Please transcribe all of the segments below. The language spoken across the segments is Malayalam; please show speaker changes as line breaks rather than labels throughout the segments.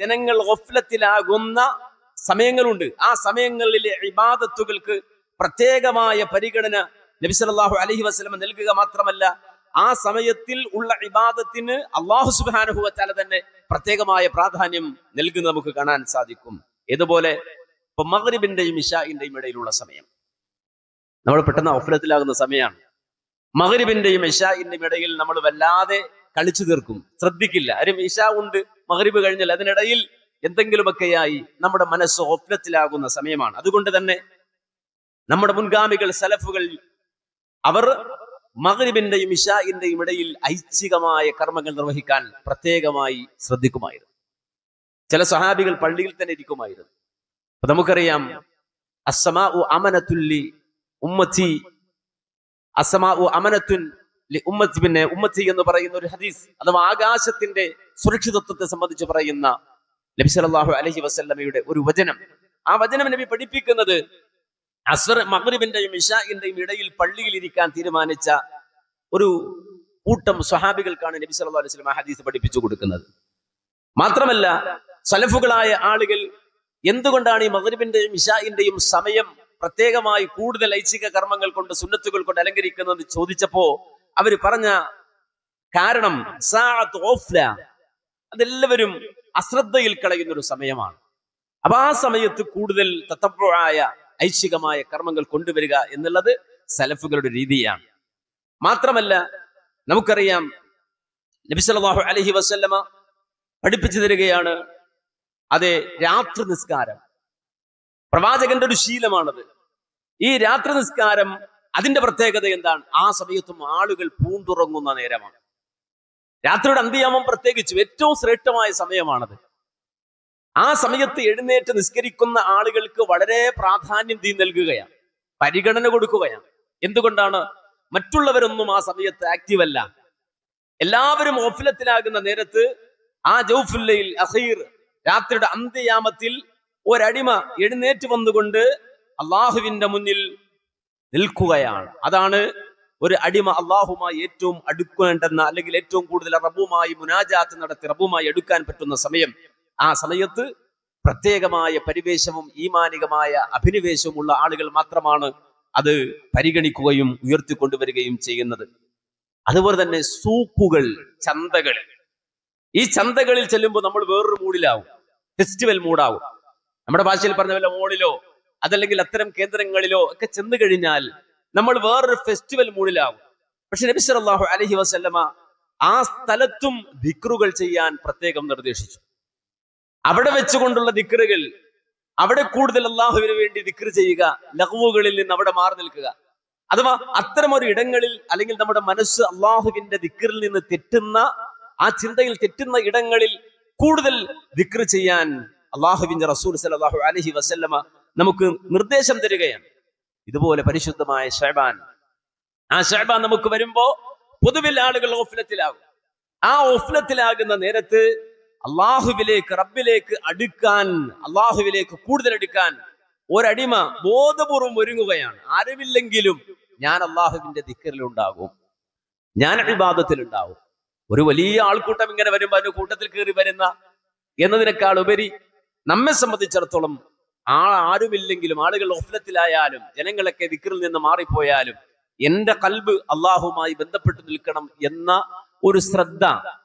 ജനങ്ങൾ ഒഫ്ലത്തിലാകുന്ന സമയങ്ങളുണ്ട്. ആ സമയങ്ങളിലെ ഇബാദത്തുകൾക്ക് പ്രത്യേകമായ പരിഗണന നബി സല്ലല്ലാഹു അലൈഹി വസല്ലം നൽകുക മാത്രമല്ല ആ സമയത്തിൽ ഉള്ള ഇബാദത്തിന് അള്ളാഹു സുബ്ഹാനഹു തല തന്നെ പ്രത്യേകമായ പ്രാധാന്യം നൽകുന്നത് നമുക്ക് കാണാൻ സാധിക്കും. ഇതുപോലെ ഇപ്പൊ മഗ്രിബിന്റെയും ഇഷാഇന്റെയും ഇടയിലുള്ള സമയം. നമ്മൾ പെട്ടെന്ന് ഒഫ്ലത്തിലാകുന്ന സമയമാണ് മഗ്രിബിന്റെയും ഇഷാഇന്റെയും ഇടയിൽ നമ്മൾ വല്ലാതെ കളിച്ചു തീർക്കും. ശ്രദ്ധിക്കില്ല. ആരും ഇഷ ഉണ്ട് മഗ്രിബ് കഴിഞ്ഞാൽ അതിനിടയിൽ എന്തെങ്കിലുമൊക്കെയായി നമ്മുടെ മനസ്സ് ഒപ്നത്തിലാകുന്ന സമയമാണ്. അതുകൊണ്ട് തന്നെ നമ്മുടെ മുൻഗാമികൾ സലഫുകൾ അവർ മഗ്രിബിന്റെയും ഇഷാഇന്റെയും ഇടയിൽ ഐച്ഛികമായ കർമ്മങ്ങൾ നിർവഹിക്കാൻ പ്രത്യേകമായി ശ്രദ്ധിക്കുമായിരുന്നു. ചില സഹാബികൾ പള്ളിയിൽ തന്നെ ഇരിക്കുമായിരുന്നു. അപ്പൊ നമുക്കറിയാം അസമാ അമനത്തുല്ലി ഉമ്മത്തി അസമാ അമനത്തുൻ ലി ഉമ്മത്തി പിന്നെ ഉമ്മത്തി എന്ന് പറയുന്ന ഒരു ഹദീസ് അഥവാ ആകാശത്തിന്റെ സുരക്ഷിതത്വത്തെ സംബന്ധിച്ച് പറയുന്ന നബി സല്ലല്ലാഹു അലൈഹി വസല്ലമയുടെ ഒരു വചനം. ആ വചനം നബി പഠിപ്പിക്കുന്നത് അസർ മഗ്രിബിന്റെയും ഇഷാഇന്റെയും ഇടയിൽ പള്ളിയിൽ ഇരിക്കാൻ തീരുമാനിച്ച ഒരു കൂട്ടം സ്വഹാബികൾക്കാണ് നബി സല്ലല്ലാഹു അലൈഹി വസല്ലം ആ ഹദീസ് പഠിപ്പിച്ചു കൊടുക്കുന്നത്. മാത്രമല്ല സലഫുകളായ ആളുകൾ എന്തുകൊണ്ടാണ് ഈ മഗ്രിബിന്റെയും ഇഷാഇന്റെയും സമയം പ്രത്യേകമായി കൂടുതൽ ഐച്ഛിക കർമ്മങ്ങൾ കൊണ്ട് സുന്നത്തുകൾ കൊണ്ട് അലങ്കരിക്കുന്നത് ചോദിച്ചപ്പോ അവർ പറഞ്ഞ കാരണം അതെല്ലാവരും അശ്രദ്ധയിൽ കളയുന്ന ഒരു സമയമാണ്. അപ്പൊ ആ സമയത്ത് കൂടുതൽ തത്തപ്പുഴായ ഐച്ഛികമായ കർമ്മങ്ങൾ കൊണ്ടുവരിക എന്നുള്ളത് സലഫുകളുടെ രീതിയാണ്. മാത്രമല്ല നമുക്കറിയാം നബി അലഹി അലൈഹി വസല്ലമ പഠിപ്പിച്ചു തരികയാണ് അതെ രാത്രി നിസ്കാരം. പ്രവാചകന്റെ ഒരു ശീലമാണത്. ഈ രാത്രി നിസ്കാരം അതിന്റെ പ്രത്യേകത എന്താണ്? ആ സമയത്തും ആളുകൾ പൂണ്ടുറങ്ങുന്ന നേരമാണ്. രാത്രിയുടെ അന്ത്യയാമം പ്രത്യേകിച്ചും ഏറ്റവും ശ്രേഷ്ഠമായ സമയമാണത്. ആ സമയത്ത് എഴുന്നേറ്റ് നിസ്കരിക്കുന്ന ആളുകൾക്ക് വളരെ പ്രാധാന്യം തീ നൽകുകയാണ്. പരിഗണന കൊടുക്കുകയാണ്. എന്തുകൊണ്ടാണ്? മറ്റുള്ളവരൊന്നും ആ സമയത്ത് ആക്റ്റീവ് അല്ല. എല്ലാവരും ഓഫിലത്തിലാകുന്ന നേരത്ത് ആ ജൗഫുല്ലയിൽ അസീർ രാത്രിയുടെ അന്ത്യയാമത്തിൽ ഒരടിമ എഴുന്നേറ്റ് വന്നുകൊണ്ട് അള്ളാഹുവിന്റെ മുന്നിൽ നിൽക്കുകയാണ്. അതാണ് ഒരു അടിമ അള്ളാഹുമായി ഏറ്റവും അടുക്കേണ്ടെന്ന അല്ലെങ്കിൽ ഏറ്റവും കൂടുതൽ റബ്ബുമായി മുനാജാത്ത് നടത്തി റബ്ബുമായി എടുക്കാൻ പറ്റുന്ന സമയം. ആ സമയത്ത് പ്രത്യേകമായ പരിവേശവും ഈമാനികമായ അഭിനിവേശവും ഉള്ള ആളുകൾ മാത്രമാണ് അത് പരിഗണിക്കുകയും ഉയർത്തിക്കൊണ്ടുവരികയും ചെയ്യുന്നത്. അതുപോലെ തന്നെ സൂക്കുകൾ ചന്തകൾ. ഈ ചന്തകളിൽ ചെല്ലുമ്പോൾ നമ്മൾ വേറൊരു മൂഡിലാവും. ഫെസ്റ്റിവൽ മൂഡാവും നമ്മുടെ ഭാഷയിൽ പറഞ്ഞ വല്ല മോളിലോ അതല്ലെങ്കിൽ അത്തരം കേന്ദ്രങ്ങളിലോ ഒക്കെ ചെന്ന് കഴിഞ്ഞാൽ നമ്മൾ വേറൊരു ഫെസ്റ്റിവൽ മൂഡിലാവും. പക്ഷെ നബി സല്ലല്ലാഹു അലൈഹി വസല്ലമ ആ സ്ഥലത്തും ദിക്റുകൾ ചെയ്യാൻ പ്രത്യേകം നിർദ്ദേശിച്ചു. അവിടെ വെച്ചുകൊണ്ടുള്ള ദിക്റുകൾ അവിടെ കൂടുതൽ അള്ളാഹുവിന് വേണ്ടി ദിക്ർ ചെയ്യുക ലഘുവുകളിൽ നിന്ന് അവിടെ മാറി നിൽക്കുക. അഥവാ അത്തരം ഒരു ഇടങ്ങളിൽ അല്ലെങ്കിൽ നമ്മുടെ മനസ്സ് അള്ളാഹുവിന്റെ ദിക്റിൽ നിന്ന് തെറ്റുന്ന ആ ചിന്തയിൽ തെറ്റുന്ന ഇടങ്ങളിൽ കൂടുതൽ ദിക്റ് ചെയ്യാൻ അള്ളാഹുവിന്റെ റസൂൽ സല്ലല്ലാഹു അലൈഹി വസല്ലമ നമുക്ക് നിർദ്ദേശം തരികയാണ്. ഇതുപോലെ പരിശുദ്ധമായ ഷഹബാൻ ആ ഷഹബാൻ നമുക്ക് വരുമ്പോ പൊതുവിൽ ആളുകൾ ഓഫ്ലത്തിലാകും. ആ ഓഫ്ലത്തിലാകുന്ന നേരത്ത് അള്ളാഹുവിലേക്ക് റബ്ബിലേക്ക് അടുക്കാൻ അള്ളാഹുവിലേക്ക് കൂടുതൽ അടുക്കാൻ ഒരടിമ ബോധപൂർവം ഒരുങ്ങുകയാണ്. ആരുമില്ലെങ്കിലും ഞാൻ അള്ളാഹുവിന്റെ ദിക്കറിലുണ്ടാകും ഞാൻ അഭിവാദത്തിലുണ്ടാകും ഒരു വലിയ ആൾക്കൂട്ടം ഇങ്ങനെ വരുമ്പോൾ അതിന്റെ കൂട്ടത്തിൽ കയറി വരുന്ന എന്നതിനേക്കാൾ ഉപരി നമ്മെ സംബന്ധിച്ചിടത്തോളം ആ ആരുമില്ലെങ്കിലും ആളുകൾ ഒഫലത്തിലായാലും ജനങ്ങളൊക്കെ ദിക്കറിൽ നിന്ന് മാറിപ്പോയാലും എന്റെ കൽബ് അള്ളാഹുമായി ബന്ധപ്പെട്ട് നിൽക്കണം എന്ന ഒരു ശ്രദ്ധ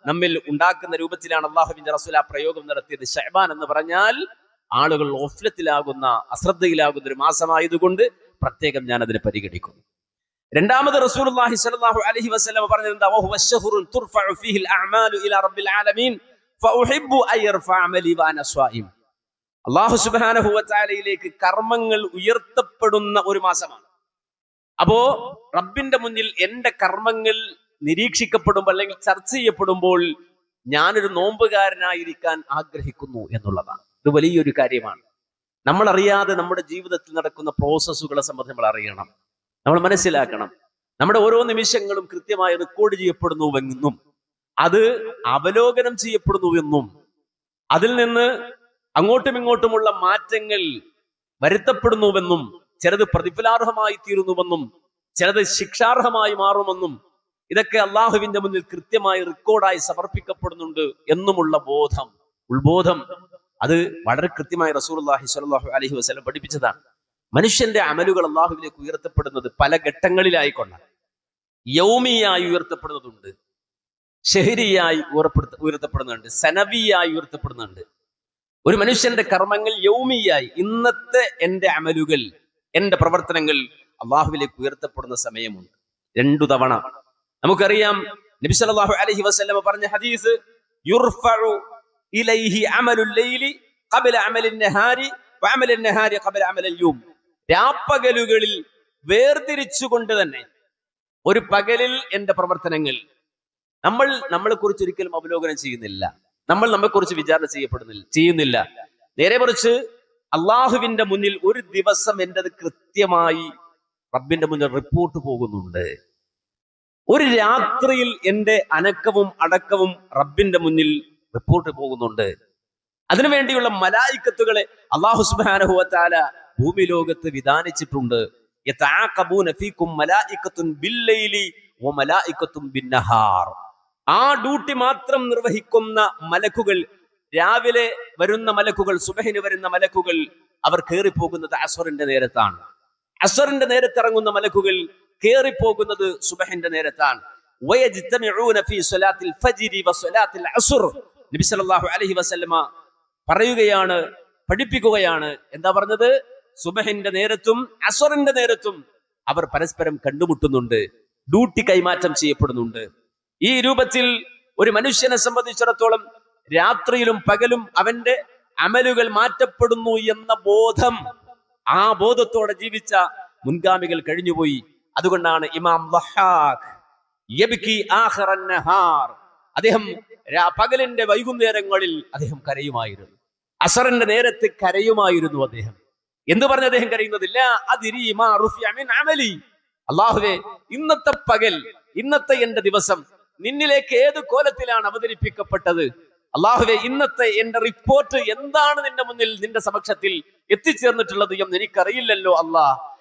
നമ്മിൽ ഉണ്ടാക്കുന്ന രൂപത്തിലാണ് അള്ളാഹുബിന്റെ റസൂൽ ആ പ്രയോഗം നടത്തിയത്. ഷഹബാൻ എന്ന് പറഞ്ഞാൽ ആളുകൾ ഓഫ്ലത്തിലാകുന്ന അശ്രദ്ധയിലാകുന്ന ഒരു മാസമായതുകൊണ്ട് പ്രത്യേകം ഞാൻ അതിനെ പരിഗണിക്കുന്നു. രണ്ടാമത് റസൂലുള്ളാഹി സ്വല്ലല്ലാഹു അലൈഹി വസല്ലം പറഞ്ഞത് എന്താ വഹുവ അശ്ശഹുറു തുർഫഉ ഫീഹി അൽഅഅമാലു ഇലാ റബ്ബിൽ ആലമീൻ യർഫഅ വ തആലയിലേക്ക് കർമ്മങ്ങൾ ഉയർത്തപ്പെടുന്ന ഒരു മാസമാണ്. അപ്പോ റബ്ബിന്റെ മുന്നിൽ എന്റെ കർമ്മങ്ങൾ നിരീക്ഷിക്കപ്പെടുമ്പോൾ അല്ലെങ്കിൽ ചർച്ച ചെയ്യപ്പെടുമ്പോൾ ഞാനൊരു നോമ്പുകാരനായിരിക്കാൻ ആഗ്രഹിക്കുന്നു എന്നുള്ളതാണ്. ഇത് വലിയൊരു കാര്യമാണ്. നമ്മൾ അറിയാതെ നമ്മുടെ ജീവിതത്തിൽ നടക്കുന്ന പ്രോസസ്സുകളെ സംബന്ധിച്ച് നമ്മൾ അറിയണം. നമ്മൾ മനസ്സിലാക്കണം. നമ്മുടെ ഓരോ നിമിഷങ്ങളും കൃത്യമായി റെക്കോർഡ് ചെയ്യപ്പെടുന്നുവെന്നും അത് അവലോകനം ചെയ്യപ്പെടുന്നുവെന്നും അതിൽ നിന്ന് അങ്ങോട്ടും ഇങ്ങോട്ടുമുള്ള മാറ്റങ്ങൾ വരുത്തപ്പെടുന്നുവെന്നും ചിലത് പ്രതിഫലാർഹമായി തീരുന്നുവെന്നും ചിലത് ശിക്ഷാർഹമായി മാറുമെന്നും ഇതൊക്കെ അള്ളാഹുവിന്റെ മുന്നിൽ കൃത്യമായി റെക്കോർഡായി സമർപ്പിക്കപ്പെടുന്നുണ്ട് എന്നുമുള്ള ബോധം ഉത്ബോധം. അത് വളരെ കൃത്യമായി റസൂലുള്ളാഹി സ്വല്ലല്ലാഹു അലഹി വസ്ലം പഠിപ്പിച്ചതാണ്. മനുഷ്യന്റെ അമലുകൾ അള്ളാഹുവിലേക്ക് ഉയർത്തപ്പെടുന്നത് പല ഘട്ടങ്ങളിലായിക്കൊണ്ടാണ് യൗമിയായി ഉയർത്തപ്പെടുന്നതുണ്ട് ഷെഹരിയായി ഉയർപ്പെടുത്ത ഉയർത്തപ്പെടുന്നുണ്ട് സനവിയായി ഉയർത്തപ്പെടുന്നുണ്ട്. ഒരു മനുഷ്യന്റെ കർമ്മങ്ങൾ യൗമിയായി. ഇന്നത്തെ എന്റെ അമലുകൾ എന്റെ പ്രവർത്തനങ്ങൾ അള്ളാഹുവിലേക്ക് ഉയർത്തപ്പെടുന്ന സമയമുണ്ട്. രണ്ടു തവണ. നമുക്കറിയാം നബി സല്ലല്ലാഹു അലൈഹി വസല്ലം പറഞ്ഞ ഹദീസ് യുർഫഉ ഇലൈഹി അമലുൽ ലൈലി നഹാരി നഹാരി അമലിൽ രാപ്പകലുകളിൽ വേർതിരിച്ചുകൊണ്ട് തന്നെ ഒരു പകലിൽ എന്റെ പ്രവർത്തനങ്ങൾ. നമ്മൾ നമ്മളെ കുറിച്ച് ഒരിക്കലും അവലോകനം ചെയ്യുന്നില്ല. നമ്മൾ നമ്മെക്കുറിച്ച് വിചാരണ ചെയ്യപ്പെടുന്നില്ല. ചെയ്യുന്നില്ല. നേരെ മറിച്ച് അള്ളാഹുവിന്റെ മുന്നിൽ ഒരു ദിവസം എന്റെത് കൃത്യമായി റബ്ബിന്റെ മുന്നിൽ റിപ്പോർട്ട് പോകുന്നുണ്ട്. ഒരു രാത്രിയിൽ എന്റെ അനക്കവും അടക്കവും റബ്ബിന്റെ മുന്നിൽ റിപ്പോർട്ട് പോകുന്നുണ്ട്. അതിനുവേണ്ടിയുള്ള മലായിക്കത്തുകളെ അള്ളാഹു സുബാനഹുവത്താല ഭൂമി ലോകത്ത് വിധാനിച്ചിട്ടുണ്ട്. മലായിക്കത്തുൻ ബില്ലൈലി ആ ഡ്യൂട്ടി മാത്രം നിർവഹിക്കുന്ന മലക്കുകൾ രാവിലെ വരുന്ന മലക്കുകൾ സുബഹിന് വരുന്ന മലക്കുകൾ അവർ കയറിപ്പോകുന്നത് അസറിന്റെ നേരത്താണ്. അസറിന്റെ നേരത്തിറങ്ങുന്ന മലക്കുകൾ കയറിപ്പോകുന്നത് സുബഹിന്റെ നേരത്താണ്. പറയുകയാണ് പഠിപ്പിക്കുകയാണ്. എന്താ പറഞ്ഞത്? സുബഹിന്റെ നേരത്തും അസറിന്റെ നേരത്തും അവർ പരസ്പരം കണ്ടുമുട്ടുന്നുണ്ട് ഡ്യൂട്ടി കൈമാറ്റം ചെയ്യപ്പെടുന്നുണ്ട്. ഈ രൂപത്തിൽ ഒരു മനുഷ്യനെ സംബന്ധിച്ചിടത്തോളം രാത്രിയിലും പകലും അവന്റെ അമലുകൾ മാറ്റപ്പെടുന്നു എന്ന ബോധം ആ ബോധത്തോടെ ജീവിച്ച മുൻഗാമികൾ കഴിഞ്ഞുപോയി. അതുകൊണ്ടാണ് ഇമാം അദ്ദേഹം പകലിന്റെ വൈകുന്നേരങ്ങളിൽ അദ്ദേഹം കരയുമായിരുന്നു. അസറിന്റെ നേരത്ത് കരയുമായിരുന്നു അദ്ദേഹം. എന്ന് പറഞ്ഞ അദ്ദേഹം കരയുന്നതില്ല അതിരി അമലി. അള്ളാഹുവേ ഇന്നത്തെ പകൽ ഇന്നത്തെ എന്റെ ദിവസം നിന്നിലേക്ക് ഏത് കോലത്തിലാണ് അവതരിപ്പിക്കപ്പെട്ടത്? അള്ളാഹുവെ ഇന്നത്തെ എന്റെ റിപ്പോർട്ട് എന്താണ് നിന്റെ മുന്നിൽ നിന്റെ സമക്ഷത്തിൽ എത്തിച്ചേർന്നിട്ടുള്ളത് എന്ന് എനിക്കറിയില്ലല്ലോ അള്ളാഹ്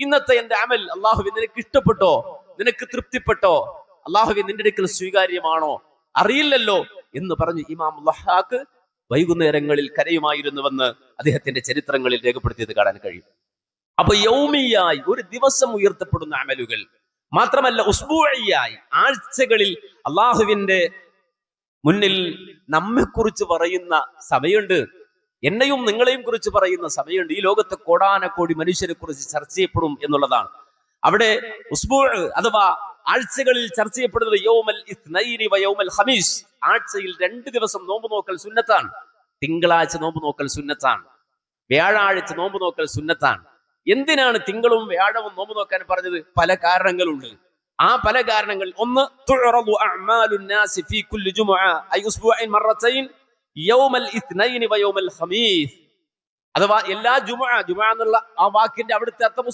ഇന്നത്തെ എന്റെ അമൽ അള്ളാഹുവെ നിനക്ക് ഇഷ്ടപ്പെട്ടോ? നിനക്ക് തൃപ്തിപ്പെട്ടോ? അള്ളാഹുവെ നിന്റെ അടുക്കൽ സ്വീകാര്യമാണോ? അറിയില്ലല്ലോ എന്ന് പറഞ്ഞ് ഇമാം ലഹാക്ക് വൈകുന്നേരങ്ങളിൽ കരയുമായിരുന്നുവെന്ന് അദ്ദേഹത്തിന്റെ ചരിത്രങ്ങളിൽ രേഖപ്പെടുത്തിയത് കാണാൻ കഴിയും. അപ്പൊ യൗമിയായി ഒരു ദിവസം ഉയർത്തപ്പെടുന്ന അമലുകൾ. മാത്രമല്ല ഉസ്ബൂഴിയായി ആഴ്ചകളിൽ അള്ളാഹുവിന്റെ മുന്നിൽ നമ്മെക്കുറിച്ച് പറയുന്ന സമയമുണ്ട് എന്നെയും നിങ്ങളെയും കുറിച്ച് പറയുന്ന സമയമുണ്ട് ഈ ലോകത്തെ കോടാനക്കോടി മനുഷ്യരെ കുറിച്ച് ചർച്ച ചെയ്യപ്പെടും എന്നുള്ളതാണ്. അവിടെ ഉസ്ബൂ അഥവാ ആഴ്ചകളിൽ ചർച്ച ചെയ്യപ്പെടുന്നത് യോമൽ യൗമൽ ഹമീസ് ആഴ്ചയിൽ രണ്ട് ദിവസം നോമ്പ് നോക്കൽ സുന്നത്താണ്. തിങ്കളാഴ്ച നോമ്പ് നോക്കൽ സുന്നത്താണ്. വ്യാഴാഴ്ച നോമ്പ് നോക്കൽ സുന്നത്താണ്. എന്തിനാണ് തിങ്കളും വ്യാഴവും നോമ്പ് നോക്കാൻ പറഞ്ഞത്? പല കാരണങ്ങളുണ്ട്. ആ പല കാരണങ്ങൾ. ഒന്ന് അഥവാ എല്ലാ ജുമുഅ ജുമ എന്നുള്ള ആ വാക്കിന്റെ അവിടുത്തെ അർത്ഥം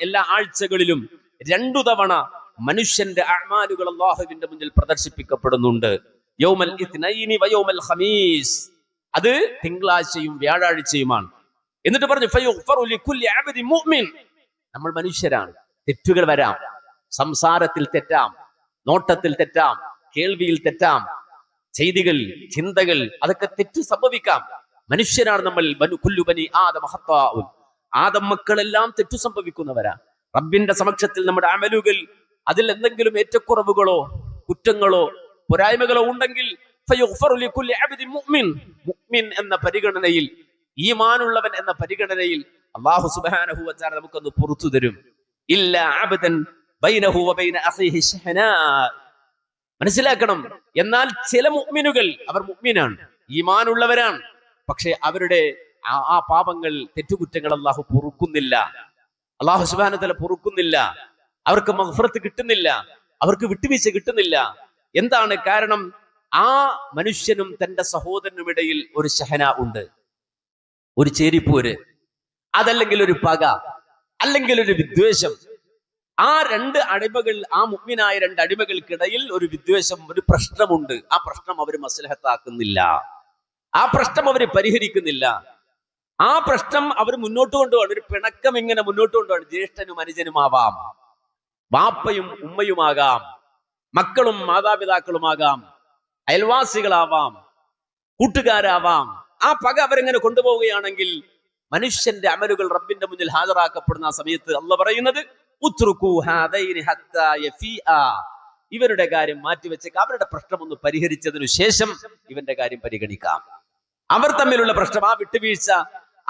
എല്ലാ ആഴ്ചകളിലും രണ്ടു തവണ മനുഷ്യന്റെ അഹ്മാലുകൾ അള്ളാഹുവിന്റെ മുന്നിൽ പ്രദർശിപ്പിക്കപ്പെടുന്നുണ്ട്. യൗമൽ ഇത്നൈൻ വ യൗമൽ ഖമീസ്. അത് തിങ്കളാഴ്ചയും വ്യാഴാഴ്ചയുമാണ്. എന്നിട്ട് പറഞ്ഞു നമ്മൾ മനുഷ്യരാണ്. തെറ്റുകൾ വരാം. സംസാരത്തിൽ തെറ്റാം. നോട്ടത്തിൽ തെറ്റാം. കേൾവിയിൽ തെറ്റാം. ചെയ്തികൾ ചിന്തകൾ അതൊക്കെ തെറ്റ് സംഭവിക്കാം. മനുഷ്യരാണ് നമ്മൾ. ബനു കുല്ലു ബനി ആദം മക്കളെല്ലാം തെറ്റു സംഭവിക്കുന്നവരാ. റബ്ബിന്റെ സമക്ഷത്തിൽ നമ്മുടെ അമലുകൾ അതിൽ എന്തെങ്കിലും ഏറ്റക്കുറവുകളോ കുറ്റങ്ങളോ പോരായ്മകളോ ഉണ്ടെങ്കിൽ എന്ന പരിഗണനയിൽ ഈമാനുള്ളവൻ എന്ന പരിഗണനയിൽ അള്ളാഹു സുബ്ഹാനഹു വതആല നമുക്കൊന്ന് പുറത്തു തരും. ഇല്ല മനസ്സിലാക്കണം? എന്നാൽ ചില മുഗ്മിനുകൾ അവർ മുഅ്മിനാണ് ഈമാനുള്ളവരാണ്. പക്ഷെ അവരുടെ ആ പാപങ്ങൾ തെറ്റുകുറ്റങ്ങൾ അള്ളാഹു പൊറുക്കുന്നില്ല. അള്ളാഹു സുബാനത്തല പൊറുക്കുന്നില്ല. അവർക്ക് മഹഫറത്ത് കിട്ടുന്നില്ല. അവർക്ക് വിട്ടുവീഴ്ച കിട്ടുന്നില്ല. എന്താണ് കാരണം? ആ മനുഷ്യനും തന്റെ സഹോദരനും ഇടയിൽ ഒരു ശഹന ഉണ്ട്. ഒരു ചേരിപ്പോര് അതല്ലെങ്കിൽ ഒരു പക അല്ലെങ്കിൽ ഒരു വിദ്വേഷം. ആ രണ്ട് അടിമകൾ ആ മുഗ്മിനായ രണ്ട് അടിമകൾക്കിടയിൽ ഒരു വിദ്വേഷം ഒരു പ്രശ്നമുണ്ട്. ആ പ്രശ്നം അവർ മസ്ലഹത്താക്കുന്നില്ല. ആ പ്രശ്നം അവർ പരിഹരിക്കുന്നില്ല. ആ പ്രശ്നം അവർ മുന്നോട്ട് കൊണ്ടുപോകണം. ഒരു പിണക്കം ഇങ്ങനെ മുന്നോട്ട് കൊണ്ടുപോകണം. ജ്യേഷ്ഠനും അനുജനുമാവാം. വാപ്പയും ഉമ്മയുമാകാം. മക്കളും മാതാപിതാക്കളുമാകാം. അയൽവാസികളാവാം. കൂട്ടുകാരാവാം. ആ പക അവരെങ്ങനെ കൊണ്ടുപോവുകയാണെങ്കിൽ മനുഷ്യന്റെ അമലുകൾ റബ്ബിന്റെ മുന്നിൽ ഹാജരാക്കപ്പെടുന്ന ആ സമയത്ത് അല്ല പറയുന്നത്. ഇവരുടെ കാര്യം മാറ്റിവെച്ചേക്ക്. അവരുടെ പ്രശ്നം ഒന്ന് പരിഹരിച്ചതിനു ശേഷം ഇവന്റെ കാര്യം പരിഗണിക്കാം. അവർ തമ്മിലുള്ള പ്രശ്നം ആ വിട്ടുവീഴ്ച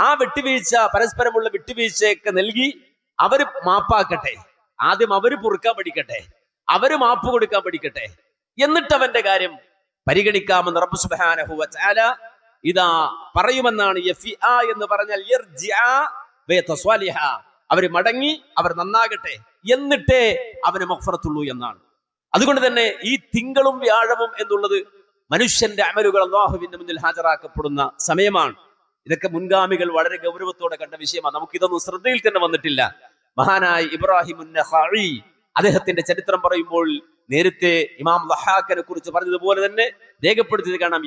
ആ വിട്ടുവീഴ്ച പരസ്പരമുള്ള വിട്ടുവീഴ്ചയൊക്കെ നൽകി അവർ മാപ്പാക്കട്ടെ. ആദ്യം അവർ പൊറുക്കാൻ പഠിക്കട്ടെ. അവർ മാപ്പ് കൊടുക്കാൻ പഠിക്കട്ടെ. എന്നിട്ട് അവന്റെ കാര്യം പരിഗണിക്കാമെന്ന് റബ്ബ് തആല ഇതാ പറയുമെന്നാണ് എന്ന് പറഞ്ഞാൽ അവർ മടങ്ങി അവർ നന്നാകട്ടെ. എന്നിട്ടേ അവന് മഫറത്തുള്ളൂ എന്നാണ്. അതുകൊണ്ട് തന്നെ ഈ തിങ്കളും വ്യാഴവും എന്നുള്ളത് മനുഷ്യന്റെ അമലുകൾ അള്ളാഹുവിന്റെ മുന്നിൽ ഹാജരാക്കപ്പെടുന്ന സമയമാണ്. ഇതൊക്കെ മുൻഗാമികൾ വളരെ ഗൗരവത്തോടെ കണ്ട വിഷയമാണ്. നമുക്ക് ഇതൊന്നും ശ്രദ്ധയിൽ തന്നെ വന്നിട്ടില്ല. മഹാനായ ഇബ്രാഹിം അദ്ദേഹത്തിന്റെ ചരിത്രം പറയുമ്പോൾ നേരത്തെ ഇമാം ലഹാക്കനെ കുറിച്ച് പറഞ്ഞതുപോലെ തന്നെ രേഖപ്പെടുത്തിയത് കാണാം.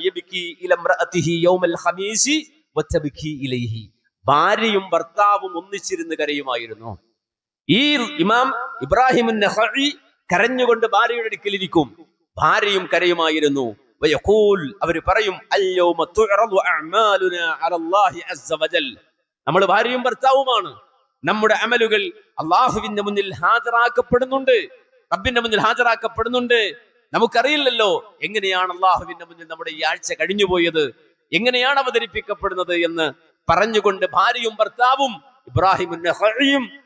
ഭാര്യയും ഭർത്താവും ഒന്നിച്ചിരുന്ന് കരയുമായിരുന്നു. ഈ ഇമാം ഇബ്രാഹിം കരഞ്ഞുകൊണ്ട് ഭാര്യയുടെ അടുക്കലിരിക്കും. ഭാര്യയും കരയുമായിരുന്നു. അവർ പറയും നമ്മൾ ഭാര്യയും ഭർത്താവുമാണ്. നമ്മുടെ അമലുകൾ അള്ളാഹുവിന്റെ മുന്നിൽ ഹാജരാക്കപ്പെടുന്നുണ്ട്. റബ്ബിന്റെ മുന്നിൽ ഹാജരാക്കപ്പെടുന്നുണ്ട്. നമുക്കറിയില്ലല്ലോ എങ്ങനെയാണ് അള്ളാഹുവിന്റെ മുന്നിൽ നമ്മുടെ ഈ ആഴ്ച കഴിഞ്ഞുപോയത് എങ്ങനെയാണ് അവതരിപ്പിക്കപ്പെടുന്നത് എന്ന് പറഞ്ഞുകൊണ്ട് ഭാര്യയും ഭർത്താവും ഇബ്രാഹിം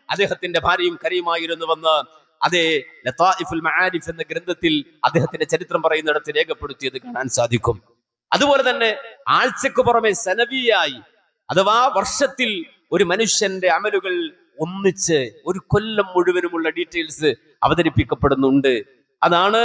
അദ്ദേഹത്തിന്റെ ഭാര്യയും കരയുമായിരുന്നുവെന്ന് അതേ ലതാഇഫുൽ മആരിഫ് എന്ന ഗ്രന്ഥത്തിൽ അദ്ദേഹത്തിന്റെ ചരിത്രം പറയുന്നിടത്ത് രേഖപ്പെടുത്തിയത് കാണാൻ സാധിക്കും. അതുപോലെ തന്നെ ആഴ്ചക്ക് പുറമെ സനവിയായി അഥവാ വർഷത്തിൽ ഒരു മനുഷ്യന്റെ അമലുകൾ ഒന്നിച്ച് ഒരു കൊല്ലം മുഴുവനുമുള്ള ഡീറ്റെയിൽസ് അവതരിപ്പിക്കപ്പെടുന്നുണ്ട്. അതാണ്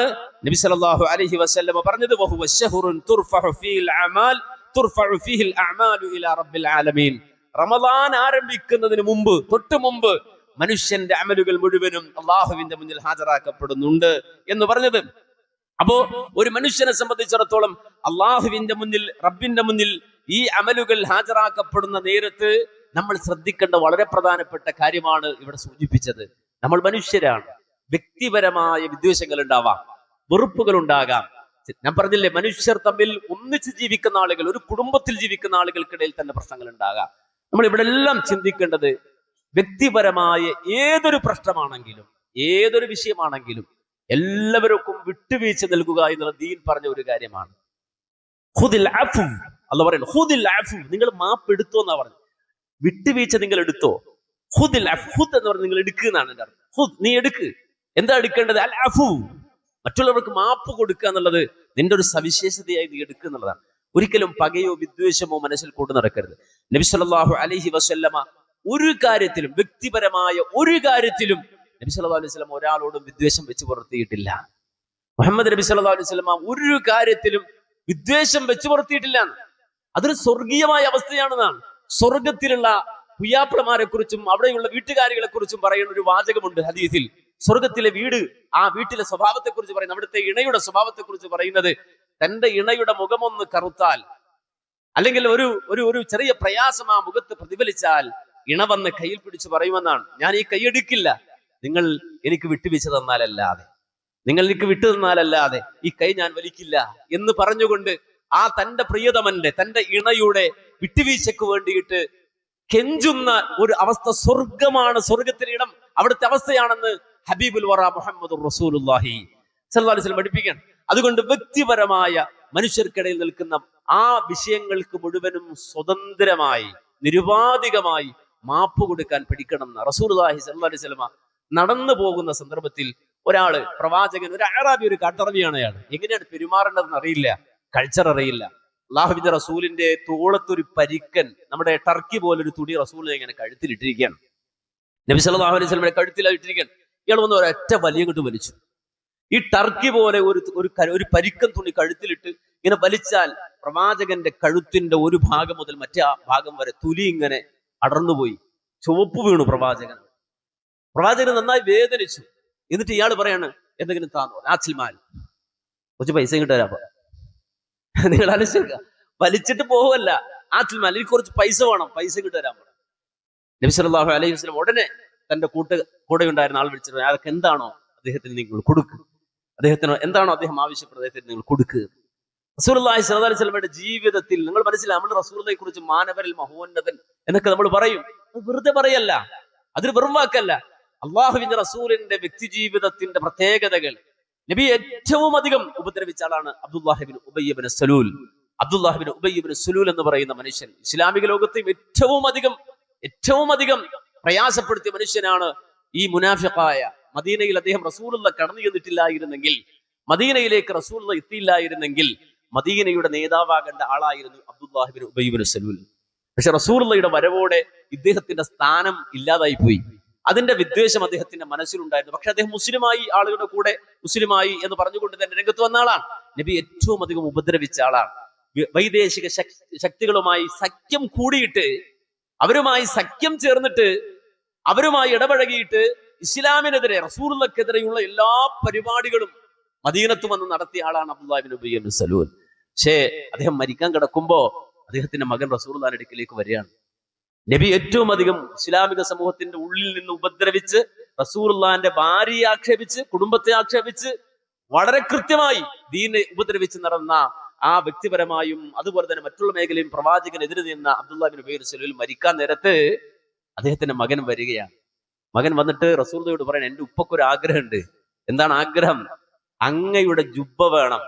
നബി സല്ലല്ലാഹു അലൈഹി വസല്ലമ പറഞ്ഞത് വഹുവ ശഹ്റുൻ തുർഫഹു ഫീൽ അമാൽ തുർഫഉ ഫീഹിൽ അഅമാലു ഇലാ റബ്ബിൽ ആലമീൻ. റമദാൻ ആരംഭിക്കുന്നതിന് മുമ്പ് തൊട്ടു മുമ്പ് മനുഷ്യന്റെ അമലുകൾ മുഴുവനും അള്ളാഹുവിന്റെ മുന്നിൽ ഹാജരാക്കപ്പെടുന്നുണ്ട് എന്ന് പറഞ്ഞത്. അപ്പോ ഒരു മനുഷ്യനെ സംബന്ധിച്ചിടത്തോളം അള്ളാഹുവിന്റെ മുന്നിൽ റബ്ബിന്റെ മുന്നിൽ ഈ അമലുകൾ ഹാജരാക്കപ്പെടുന്ന നേരത്ത് നമ്മൾ ശ്രദ്ധിക്കേണ്ട വളരെ പ്രധാനപ്പെട്ട കാര്യമാണ് ഇവിടെ സൂചിപ്പിച്ചത്. നമ്മൾ മനുഷ്യരാണ്. വ്യക്തിപരമായ വിദ്വേഷങ്ങൾ ഉണ്ടാവാം വെറുപ്പുകൾ ഉണ്ടാകാം ഞാൻ പറഞ്ഞില്ലേ മനുഷ്യർ തമ്മിൽ ഒന്നിച്ച് ജീവിക്കുന്ന ആളുകൾ ഒരു കുടുംബത്തിൽ ജീവിക്കുന്ന ആളുകൾക്കിടയിൽ തന്നെ പ്രശ്നങ്ങൾ ഉണ്ടാകാം നമ്മൾ ഇവിടെ എല്ലാം ചിന്തിക്കേണ്ടത് വ്യക്തിപരമായ ഏതൊരു പ്രശ്നമാണെങ്കിലും ഏതൊരു വിഷയമാണെങ്കിലും എല്ലാവർക്കും വിട്ടുവീഴ്ച നൽകുക എന്നുള്ള ദീൻ പറഞ്ഞ ഒരു കാര്യമാണ്. ഹുദിൽ അല്ല പറയുന്നത് ഹുദിൽ ആഫു നിങ്ങൾ മാപ്പ് എടുത്തോ എന്നാ പറഞ്ഞു വിട്ടുവീഴ്ച നിങ്ങൾ എടുത്തോ? ഹുദിൽ എന്ന് പറഞ്ഞ് നിങ്ങൾ എടുക്കുന്നതാണ് എന്റെ അർത്ഥം. നീ എടുക്ക്. എന്താ എടുക്കേണ്ടത്? അൽ അഫു മറ്റുള്ളവർക്ക് മാപ്പ് കൊടുക്കുക എന്നുള്ളത് നിന്റെ ഒരു സവിശേഷതയായി നീ എടുക്കുക എന്നുള്ളതാണ്. ഒരിക്കലും പകയോ വിദ്വേഷമോ മനസ്സിൽ കൊണ്ടു നടക്കരുത്. നബി സല്ലല്ലാഹു അലൈഹി വസല്ലമ ഒരു കാര്യത്തിലും വ്യക്തിപരമായ ഒരു കാര്യത്തിലും നബി സല്ലല്ലാഹു അലൈഹി സ്വലം ഒരാളോടും വിദ്വേഷം വെച്ച് പുറത്തിയിട്ടില്ല. മുഹമ്മദ് നബി സല്ലല്ലാഹു അലൈഹി വസല്ലമ ഒരു കാര്യത്തിലും വിദ്വേഷം വെച്ച് പുറത്തിയിട്ടില്ല. അതൊരു സ്വർഗീയമായ അവസ്ഥയാണെന്നാണ്. സ്വർഗത്തിലുള്ള പുയ്യാപ്പിളമാരെ കുറിച്ചും അവിടെയുള്ള വീട്ടുകാരികളെ കുറിച്ചും പറയുന്ന ഒരു വാചകമുണ്ട് ഹദീസിൽ. സ്വർഗത്തിലെ വീട് ആ വീട്ടിലെ സ്വഭാവത്തെ കുറിച്ച് പറയുന്നത് അവിടുത്തെ ഇണയുടെ സ്വഭാവത്തെ കുറിച്ച് പറയുന്നത് തന്റെ ഇണയുടെ മുഖമൊന്ന് കറുത്താൽ അല്ലെങ്കിൽ ഒരു ഒരു ഒരു ചെറിയ പ്രയാസം ആ മുഖത്ത് പ്രതിഫലിച്ചാൽ ഇണ വന്ന് കയ്യിൽ പിടിച്ച് പറയുമെന്നാണ്. ഞാൻ ഈ കൈയെടുക്കില്ല നിങ്ങൾ എനിക്ക് വിട്ടുവീഴ്ച തന്നാലല്ലാതെ. നിങ്ങൾ എനിക്ക് വിട്ടു തന്നാലല്ലാതെ ഈ കൈ ഞാൻ വലിക്കില്ല എന്ന് പറഞ്ഞുകൊണ്ട് ആ തന്റെ പ്രിയതമന്റെ തന്റെ ഇണയുടെ വിട്ടുവീഴ്ചക്ക് വേണ്ടിയിട്ട് കെഞ്ചുന്ന ഒരു അവസ്ഥ സ്വർഗമാണ് സ്വർഗത്തിനിടം അവിടുത്തെ അവസ്ഥയാണെന്ന് ഹബീബുൽ വറ മുഹമ്മദ് റസൂലുല്ലാഹി വസല്ലം പഠിപ്പിക്കാൻ അതുകൊണ്ട് വ്യക്തിപരമായ മനുഷ്യർക്കിടയിൽ നിൽക്കുന്ന ആ വിഷയങ്ങൾക്ക് മുഴുവനും സ്വതന്ത്രമായി നിരുപാധികമായി മാപ്പ് കൊടുക്കാൻ പഠിക്കണം എന്ന് സല്ലല്ലാഹു അലൈഹി വസല്ലം നടന്നു പോകുന്ന സന്ദർഭത്തിൽ ഒരാൾ പ്രവാചകൻ ഒരു അറാബി ഒരു കാട്ടറബിയാണ് അയാൾ എങ്ങനെയാണ് പെരുമാറേണ്ടതെന്ന് അറിയില്ല കൾച്ചർ അറിയില്ല. അള്ളാഹുബിന്റെ റസൂലിന്റെ തോളത്തൊരു പരിക്കൻ നമ്മുടെ ടർക്കി പോലൊരു തുണി റസൂലിനെ ഇങ്ങനെ കഴുത്തിലിട്ടിരിക്കുകയാണ്. നബി സല്ലല്ലാഹു അലൈഹി വസല്ലമയുടെ കഴുത്തിലിട്ടിരിക്കുകയാണ് ഇയാൾ വന്ന് ഒരൊറ്റ വലിയ കൊണ്ട് വലിച്ചു. ഈ ടർക്കി പോലെ ഒരു ഒരു ഒരു പരിക്കൻ തുണി കഴുത്തിലിട്ട് ഇങ്ങനെ വലിച്ചാൽ പ്രവാചകന്റെ കഴുത്തിന്റെ ഒരു ഭാഗം മുതൽ മറ്റേ ഭാഗം വരെ തുലി ഇങ്ങനെ അടർന്നുപോയി. ചുവപ്പ് വീണു പ്രവാചകൻ. പ്രവാചകൻ നന്നായി വേദനിച്ചു. എന്നിട്ട് ഇയാൾ പറയാണ് എന്തെങ്കിലും താന്നോ ആച്ചിൽമാൽ കുറച്ച് പൈസ ഇങ്ങോട്ട് തരാം നിങ്ങൾ ആലോചിക്കുക വലിച്ചിട്ട് പോവല്ല ആച്ചിൽമാൽ എനിക്ക് കുറച്ച് പൈസ വേണം പൈസ ഇങ്ങോട്ട് പറഞ്ഞു നബി സല്ലല്ലാഹു അലൈഹി വസല്ലം ഉടനെ തന്റെ കൂട്ട് കൂടെ ഉണ്ടായിരുന്ന ആൾ വിളിച്ചിട്ട് അയാൾക്ക് എന്താണോ അദ്ദേഹത്തിന് നിങ്ങൾ കൊടുക്ക്. അദ്ദേഹത്തിന് എന്താണോ അദ്ദേഹം ആവശ്യപ്പെട്ടത് അദ്ദേഹത്തിന് നിങ്ങൾ കൊടുക്കുക സ്വല്ലല്ലാഹു അലൈഹി വസല്ലമയുടെ ജീവിതത്തിൽ നിങ്ങൾ മനസ്സിലായി നമ്മൾ റസൂലിനെ കുറിച്ച് മാനവരിൽ മഹോന്നതൻ എന്നൊക്കെ നമ്മൾ പറയും. അത് വെറുതെ പറയല്ല. അതൊരു വെറും വാക്കല്ല. അള്ളാഹുവിന്റെ റസൂലിന്റെ വ്യക്തി ജീവിതത്തിന്റെ പ്രത്യേകതകൾ. നബി ഏറ്റവും അധികം ഉപദ്രവിച്ച ആളാണ് അബ്ദുല്ലാഹിബിൻ ഉബയ്യബിൻ സലൂൽ. അബ്ദുല്ലാഹിബിൻ ഉബയ്യബിൻ സലൂൽ എന്ന് പറയുന്ന മനുഷ്യൻ. ഇസ്ലാമിക ലോകത്തെയും ഏറ്റവും അധികം ഏറ്റവും അധികം പ്രയാസപ്പെടുത്തിയ മനുഷ്യനാണ് ഈ മുനാഫിഖായ. മദീനയിൽ അദ്ദേഹം റസൂലുള്ള കടന്നു ചെന്നിട്ടില്ലായിരുന്നെങ്കിൽ മദീനയിലേക്ക് റസൂലുള്ള എത്തിയില്ലായിരുന്നെങ്കിൽ മദീനയുടെ നേതാവാകേണ്ട ആളായിരുന്നു അബ്ദുല്ലാഹിബിൻ ഉബൈബിൻ സലൂൽ. പക്ഷെ റസൂലുള്ളയുടെ വരവോടെ ഇദ്ദേഹത്തിന്റെ സ്ഥാനം ഇല്ലാതായി പോയി അതിന്റെ വിദ്വേഷം അദ്ദേഹത്തിന്റെ മനസ്സിലുണ്ടായിരുന്നു. പക്ഷെ അദ്ദേഹം മുസ്ലിമായി ആളുകളുടെ കൂടെ മുസ്ലിമായി എന്ന് പറഞ്ഞുകൊണ്ട് തന്നെ രംഗത്ത് വന്ന ആളാണ്. നബി ഏറ്റവും അധികം ഉപദ്രവിച്ച ആളാണ്. വൈദേശിക ശക്തികളുമായി സഖ്യം കൂടിയിട്ട് അവരുമായി സഖ്യം ചേർന്നിട്ട് അവരുമായി ഇടപഴകിയിട്ട് ഇസ്ലാമിനെതിരെ റസൂറുള്ളക്കെതിരെയുള്ള എല്ലാ പരിപാടികളും മദീനത്ത് വന്ന് നടത്തിയ ആളാണ് അബ്ദുല്ലാബിൻ ഉബൈബിൻ സലൂൻ പക്ഷേ അദ്ദേഹം മരിക്കാൻ കിടക്കുമ്പോ അദ്ദേഹത്തിന്റെ മകൻ റസൂലുള്ളാഹിന്റെ അടുക്കിലേക്ക് വരികയാണ്. നബി ഏറ്റവും അധികം ഇസ്ലാമിക സമൂഹത്തിന്റെ ഉള്ളിൽ നിന്ന് ഉപദ്രവിച്ച് റസൂലുള്ളാന്റെ ഭാര്യയെ ആക്ഷേപിച്ച് കുടുംബത്തെ ആക്ഷേപിച്ച് വളരെ കൃത്യമായി ദീനെ ഉപദ്രവിച്ച് നടന്ന ആ വ്യക്തിപരമായും അതുപോലെ തന്നെ മറ്റുള്ള മേഖലയും പ്രവാചകനെതിരെ നിന്ന അബ്ദുല്ലാബിൻ ഉബൈർ സലൂൽ മരിക്കാൻ നേരത്ത് അദ്ദേഹത്തിന്റെ മകൻ വരികയാണ്. മകൻ വന്നിട്ട് റസൂർദയോട് പറയാൻ എന്റെ ഉപ്പക്കൊരു ആഗ്രഹമുണ്ട്. എന്താണ് ആഗ്രഹം? അങ്ങയുടെ ജുബ്ബ വേണം.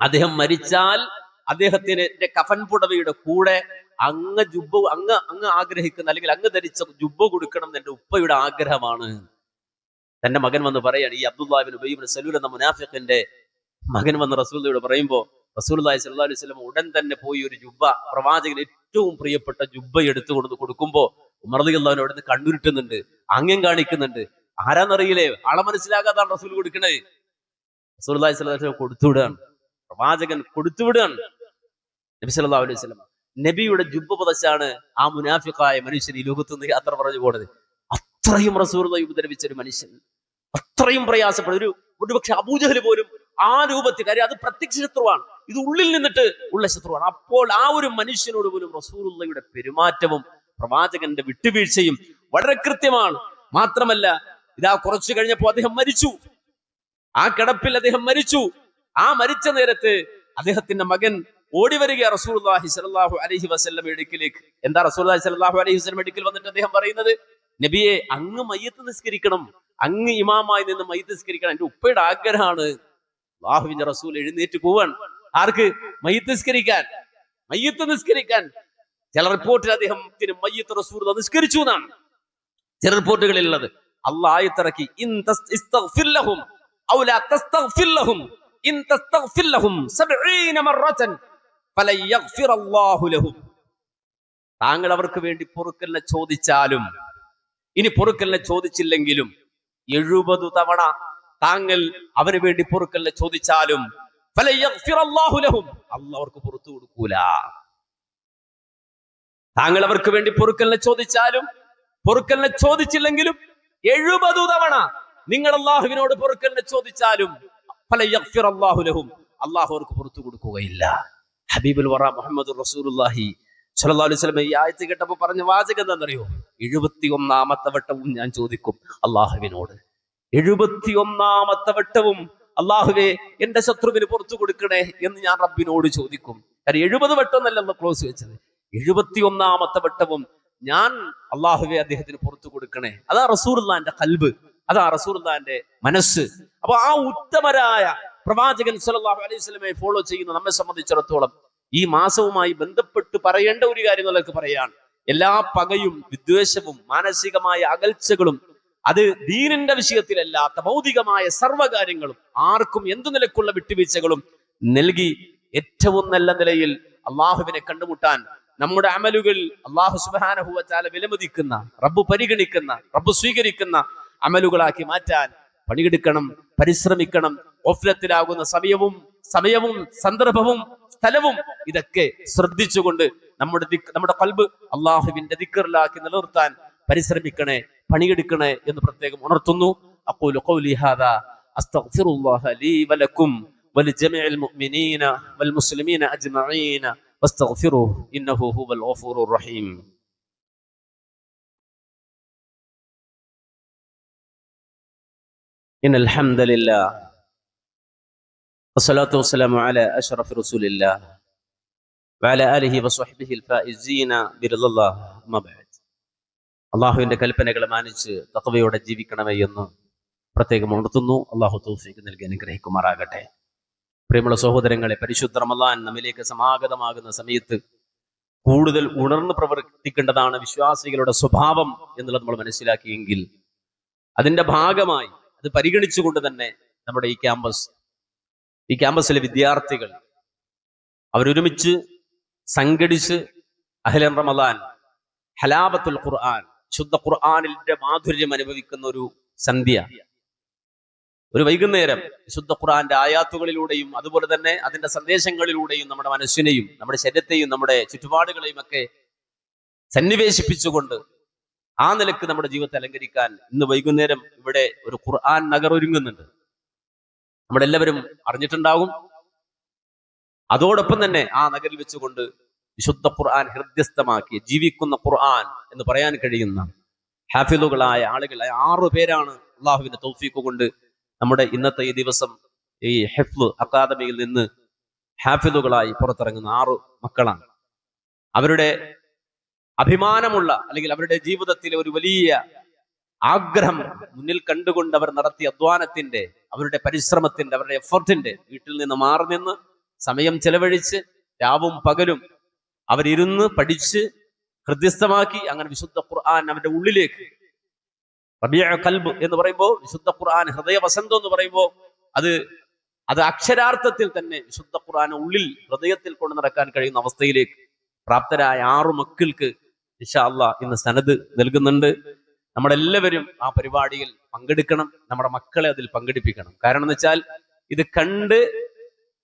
അദ്ദേഹം മരിച്ചാൽ അദ്ദേഹത്തിന് എന്റെ കഫൻ പുടവയുടെ കൂടെ അങ്ങ് ജുബ്ബ അങ്ങ് അങ്ങ് ആഗ്രഹിക്കുന്ന അല്ലെങ്കിൽ അങ്ങ് ധരിച്ച ജുബ്ബ കൊടുക്കണം എന്റെ ഉപ്പയുടെ ആഗ്രഹമാണ്. തന്റെ മകൻ വന്ന് പറയാണ് ഈ അബ്ദുല്ലാബിൻ ഉബൈബിൻ സലൂൽ എന്ന മുനാഫിഖിന്റെ മകൻ വന്ന് റസൂലയോട് പറയുമ്പോ റസൂലുള്ളാഹി സ്വല്ലല്ലാഹു അലൈഹി വസല്ലം ഉടൻ തന്നെ പോയി ഒരു ജുബ്ബ. പ്രവാചകൻ ഏറ്റവും പ്രിയപ്പെട്ട ജുബ്ബ എടുത്തു കൊണ്ട് കൊടുക്കുമ്പോ ഉമർ റളിയല്ലാഹു അവിടുന്ന് കണ്ണുരുട്ടുന്നുണ്ട് ആംഗ്യം കാണിക്കുന്നുണ്ട്. ആരാന്നറിയില്ലേ? ആളെ മനസ്സിലാകാതാണ് റസൂൽ കൊടുക്കണത് റസൂലുള്ളാഹി സ്വല്ലല്ലാഹു അലൈഹി വസല്ലം കൊടുത്തുവിടുകയാണ്. പ്രവാചകൻ കൊടുത്തുവിടുകയാണ്. നബി സല്ലാ അലൈഹി വസല്ലം നബിയുടെ ജുബ്ബ പുതച്ചാണ് ആ മുനാഫിക്കായ മനുഷ്യൻ ഈ ലോകത്ത് നിന്ന് യാത്ര പറഞ്ഞു പോണത്. അത്രയും റസൂലുള്ളാഹി ഉപദ്രവിച്ച ഒരു മനുഷ്യൻ. അത്രയും പ്രയാസപ്പെട്ട ഒരു ഒരുപക്ഷെ അബൂജഹൽ പോലും ആ രൂപത്തിൽ കാര്യം അത് പ്രത്യക്ഷ ശത്രുവാണ്. ഇത് ഉള്ളിൽ നിന്നിട്ട് ഉള്ള ശത്രുവാണ്. അപ്പോൾ ആ ഒരു മനുഷ്യനോട് പോലും റസൂലുള്ളയുടെ പെരുമാറ്റവും പ്രവാചകന്റെ വിട്ടുവീഴ്ചയും വളരെ കൃത്യമാണ്. മാത്രമല്ല ഇതാ കുറച്ചു കഴിഞ്ഞപ്പോൾ അദ്ദേഹം മരിച്ചു. ആ കിടപ്പിൽ അദ്ദേഹം മരിച്ചു. ആ മരിച്ച നേരത്ത് അദ്ദേഹത്തിന്റെ മകൻ ഓടി വരിക റസൂലുള്ളാഹി സ്വല്ലല്ലാഹു അലൈഹി വസല്ലം അടുക്കിലേക്ക്. എന്താ റസൂലുള്ളാഹി സ്വല്ലല്ലാഹു അലൈഹി വസല്ലം അടുക്കൽ വന്നിട്ട് അദ്ദേഹം പറയുന്നത്? നബിയെ അങ്ങ് മയ്യത്ത് നിസ്കരിക്കണം. അങ്ങ് ഇമാമായി നിന്ന് മയ്യത്ത് നിസ്കരിക്കണം. എന്റെ ഉപ്പയുടെ ആഗ്രഹമാണ്. അള്ളാഹുവിന്റെ റസൂൽ എഴുന്നേറ്റ് പോവാണ്. ആർക്ക്? മയ്യത്ത് നിസ്കരിക്കാൻ. മയ്യത്ത് നിസ്കരിക്കാൻ. ചില റിപ്പോർട്ടിൽ അദ്ദേഹത്തിന് മയ്യത്ത് റസൂൽ നിസ്കരിച്ചു എന്നാണ്. ചില റിപ്പോർട്ടുകളിൽ ഉള്ളത് അള്ളാഹ് ആയത്തിറക്കി ഇൻ തസ്- ഇസ്തഗ്ഫിർ ലഹും ഔ ലാ തസ്തഗ്ഫിർ ലഹും ഇൻ തസ്തഗ്ഫിർ 70 മറത്തൻ ഫലൻ യഗ്ഫിർ ലഹും. താങ്കൾ അവർക്ക് വേണ്ടി പൊറുക്കലിനെ ചോദിച്ചാലും ഇനി പൊറുക്കലിനെ ചോദിച്ചില്ലെങ്കിലും എഴുപത് തവണ താങ്കൾ അവന് വേണ്ടി പൊറുക്കല്ല ചോദിച്ചാലും അള്ളവർക്ക് പുറത്തു കൊടുക്കൂല. താങ്കൾ അവർക്ക് വേണ്ടി പൊറുക്കലിനെ ചോദിച്ചാലും പൊറുക്കലിനെ ചോദിച്ചില്ലെങ്കിലും എഴുപത് തവണ നിങ്ങൾ അള്ളാഹുവിനോട് പൊറുക്കലിനെ ചോദിച്ചാലും അള്ളാഹുലഹും അള്ളാഹു അവർക്ക് പുറത്തു കൊടുക്കുകയില്ല. ഹബീബുൽ വറ മുഹമ്മദ് റസൂലുള്ളാഹി സ്വല്ലല്ലാഹു അലൈഹി വസല്ലം ഈ ആയത്ത് കേട്ടപ്പോൾ പറഞ്ഞ വാചകം എന്താണെന്നറിയോ? എഴുപത്തി ഒന്നാമത്തെ വട്ടവും ഞാൻ ചോദിക്കും അള്ളാഹുവിനോട്. എഴുപത്തി ഒന്നാമത്തെ വട്ടവും അള്ളാഹുവെ എന്റെ ശത്രുവിന് പുറത്തു കൊടുക്കണേ എന്ന് ഞാൻ റബ്ബിനോട് ചോദിക്കും. കാര്യം എഴുപത് വട്ടം എന്നല്ല ക്ലോസ് വെച്ചത്. എഴുപത്തി ഒന്നാമത്തെ വട്ടവും ഞാൻ അള്ളാഹുവെ അദ്ദേഹത്തിന് പുറത്തു കൊടുക്കണേ. അതാ റസൂർന്റെ കൽബ്. അതാ റസൂർന്റെ മനസ്സ്. അപ്പൊ ആ ഉത്തമരായ പ്രവാചകൻ സല്ലല്ലാഹു അലൈഹി വസല്ലമയെ ഫോളോ ചെയ്യുന്ന നമ്മെ സംബന്ധിച്ചിടത്തോളം ഈ മാസവുമായി ബന്ധപ്പെട്ട് പറയേണ്ട ഒരു കാര്യം നിങ്ങൾക്ക് പറയാണ് എല്ലാ പകയും വിദ്വേഷവും മാനസികമായ അകൽച്ചകളും അത് ദീനിന്റെ വിഷയത്തിലല്ലാത്ത ഭൗതികമായ സർവകാര്യങ്ങളും ആർക്കും എന്തു നിലക്കുള്ള വിട്ടുവീഴ്ചകളും നൽകി ഏറ്റവും നല്ല നിലയിൽ അള്ളാഹുവിനെ കണ്ടുമുട്ടാൻ നമ്മുടെ അമലുകൾ അള്ളാഹു സുബാനഹുവച്ചാല വിലമതിക്കുന്ന റബ്ബ് പരിഗണിക്കുന്ന റബ്ബ് സ്വീകരിക്കുന്ന അമലുകളാക്കി മാറ്റാൻ പണിയെടുക്കണം പരിശ്രമിക്കണം. ഓഫ്ലത്തിലാകുന്ന സമയവും സമയവും സന്ദർഭവും സ്ഥലവും ഇതൊക്കെ ശ്രദ്ധിച്ചുകൊണ്ട് നമ്മുടെ നമ്മുടെ കൽബ് അള്ളാഹുവിന്റെ ദിക്കറിലാക്കി നിലനിർത്താൻ പരിശ്രമിക്കണേ പണിയെടുക്കണേ എന്ന് പ്രത്യേകം ഉണർത്തുന്നു അഖൂലു ഖൗലി ഹാദാ അസ്തഗ്ഫിറുല്ലാഹ ലീ വലക്കും ولجميع المؤمنين والمسلمين أجمعين واستغفروه إنه هو الغفور الرحيم إن الحمد لله والصلاة والسلام على أشرف رسول الله وعلى آله وصحبه الفائزين برضا الله أما بعد അള്ളാഹുവിന്റെ കൽപ്പനകൾ മാനിച്ച് തത്വയോടെ ജീവിക്കണമേ എന്ന് പ്രത്യേകം ഉണർത്തുന്നു. അള്ളാഹു തൗഫീഖ് നൽകി അനുഗ്രഹിക്കുമാറാകട്ടെ. പ്രിയമുള്ള സഹോദരങ്ങളെ പരിശുദ്ധ റമദാൻ നമ്മിലേക്ക് സമാഗതമാകുന്ന സമയത്ത് കൂടുതൽ ഉണർന്ന് പ്രവർത്തിക്കേണ്ടതാണ് വിശ്വാസികളുടെ സ്വഭാവം എന്നുള്ളത് നമ്മൾ മനസ്സിലാക്കിയെങ്കിൽ അതിന്റെ ഭാഗമായി അത് പരിഗണിച്ചുകൊണ്ട് തന്നെ നമ്മുടെ ഈ ക്യാമ്പസ് ഈ ക്യാമ്പസിലെ വിദ്യാർത്ഥികൾ അവരൊരുമിച്ച് സംഘടിച്ച് അഹ്ലൻ റമദാൻ ഹലാബത്തുൽ ഖുർആൻ ശുദ്ധ ഖുർആാനിന്റെ മാധുര്യം അനുഭവിക്കുന്ന ഒരു സന്ധ്യ ഒരു വൈകുന്നേരം ശുദ്ധ ഖുർആന്റെ ആയാത്തുകളിലൂടെയും അതുപോലെ തന്നെ അതിന്റെ സന്ദേശങ്ങളിലൂടെയും നമ്മുടെ മനസ്സിനെയും നമ്മുടെ ശരീരത്തെയും നമ്മുടെ ചുറ്റുപാടുകളെയും ഒക്കെ സന്നിവേശിപ്പിച്ചുകൊണ്ട് ആ നിലയ്ക്ക് നമ്മുടെ ജീവിതത്തെ അലങ്കരിക്കാൻ ഇന്ന് വൈകുന്നേരം ഇവിടെ ഒരു ഖുർആൻ നഗർ ഒരുങ്ങുന്നുണ്ട്. നമ്മളെല്ലാവരും അറിഞ്ഞിട്ടുണ്ടാകും. അതോടൊപ്പം തന്നെ ആ നഗരിൽ വെച്ചുകൊണ്ട് വിശുദ്ധ ഖുർആൻ ഹൃദ്യസ്ഥമാക്കി ജീവിക്കുന്ന ഖുർആൻ എന്ന് പറയാൻ കഴിയുന്ന ഹാഫിലുകളായ ആളുകൾ ആറു പേരാണ് അള്ളാഹുവിന്റെ തൗഫീഖ് കൊണ്ട് നമ്മുടെ ഇന്നത്തെ ഈ ദിവസം ഈ ഹെഫ്ലു അക്കാദമിയിൽ നിന്ന് ഹാഫിലുകളായി പുറത്തിറങ്ങുന്ന ആറു മക്കളാണ്. അവരുടെ അഭിമാനമുള്ള അല്ലെങ്കിൽ അവരുടെ ജീവിതത്തിലെ ഒരു വലിയ ആഗ്രഹം മുന്നിൽ കണ്ടുകൊണ്ട് അവർ നടത്തിയ അധ്വാനത്തിന്റെ അവരുടെ പരിശ്രമത്തിന്റെ അവരുടെ എഫർട്ടിന്റെ വീട്ടിൽ നിന്ന് മാറി നിന്ന് സമയം ചെലവഴിച്ച് രാവും പകലും അവരിരുന്ന് പഠിച്ച് ഹൃദ്യസ്ഥമാക്കി അങ്ങനെ വിശുദ്ധ ഖുർആൻ അവന്റെ ഉള്ളിലേക്ക്. റബിയ കൽബ് എന്ന് പറയുമ്പോൾ വിശുദ്ധ ഖുർആൻ ഹൃദയ വസന്തം എന്ന് പറയുമ്പോൾ അത് അത് അക്ഷരാർത്ഥത്തിൽ തന്നെ വിശുദ്ധ ഖുർആൻ ഉള്ളിൽ ഹൃദയത്തിൽ കൊണ്ട് നടക്കാൻ കഴിയുന്ന അവസ്ഥയിലേക്ക് പ്രാപ്തരായ ആറു മക്കൾക്ക് ഇഷാല്ല ഇന്ന് സനത് നൽകുന്നുണ്ട്. നമ്മളെല്ലാവരും ആ പരിപാടിയിൽ പങ്കെടുക്കണം. നമ്മുടെ മക്കളെ അതിൽ പങ്കെടുപ്പിക്കണം. കാരണം എന്ന് വെച്ചാൽ ഇത് കണ്ട്